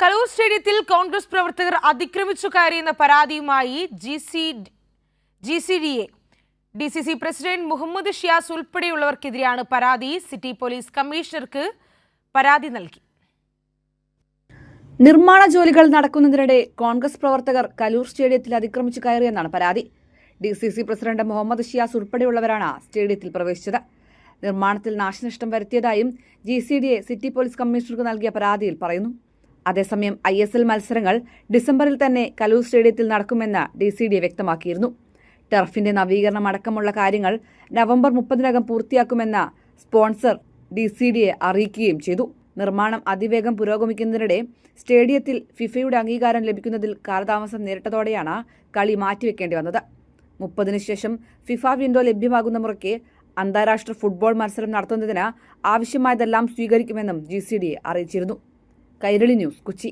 കലൂർ സ്റ്റേഡിയത്തിൽ കോൺഗ്രസ് പ്രവർത്തകർ അതിക്രമിച്ചു കയറിയെന്ന പരാതിയുമായി G C D A D C C president Muhammad Shiyas ഉൾപ്പെടെയുള്ളവർക്കെതിരെയാണ് പരാതി. സിറ്റി പോലീസ് കമ്മീഷണർക്ക് പരാതി നൽകി. നിർമ്മാണ ജോലികൾ നടക്കുന്നതിനിടെ കോൺഗ്രസ് പ്രവർത്തകർ കലൂർ സ്റ്റേഡിയത്തിൽ അതിക്രമിച്ചു കയറിയെന്നാണ് പരാതി. D C C president Muhammad Shiyas ഉൾപ്പെടെയുള്ളവരാണ് സ്റ്റേഡിയത്തിൽ പ്രവേശിച്ചത്. നിർമ്മാണത്തിൽ നാശനഷ്ടം വരുത്തിയതായും G C D A city police കമ്മീഷണർക്ക് നൽകിയ പരാതിയിൽ പറയുന്നു. അതേസമയം ഐ എസ് എൽ മത്സരങ്ങൾ ഡിസംബറിൽ തന്നെ കലൂർ സ്റ്റേഡിയത്തിൽ നടക്കുമെന്ന് ഡി സി ഡി വ്യക്തമാക്കിയിരുന്നു. ടർഫിന്റെ നവീകരണം അടക്കമുള്ള കാര്യങ്ങൾ നവംബർ മുപ്പതിനകം പൂർത്തിയാക്കുമെന്ന സ്പോൺസർ ഡി സി ഡിയെ അറിയിക്കുകയും ചെയ്തു. നിർമ്മാണം അതിവേഗം പുരോഗമിക്കുന്നതിനിടെ സ്റ്റേഡിയത്തിൽ ഫിഫയുടെ അംഗീകാരം ലഭിക്കുന്നതിൽ കാലതാമസം നേരിട്ടതോടെയാണ് കളി മാറ്റിവെക്കേണ്ടി വന്നത്. മുപ്പതിനു ശേഷം ഫിഫ വിൻഡോ ലഭ്യമാകുന്ന മുറയ്ക്ക് അന്താരാഷ്ട്ര ഫുട്ബോൾ മത്സരം നടത്തുന്നതിന് ആവശ്യമായതെല്ലാം സ്വീകരിക്കുമെന്നും ജി അറിയിച്ചിരുന്നു. കൈരളി ന്യൂസ് കൊച്ചി.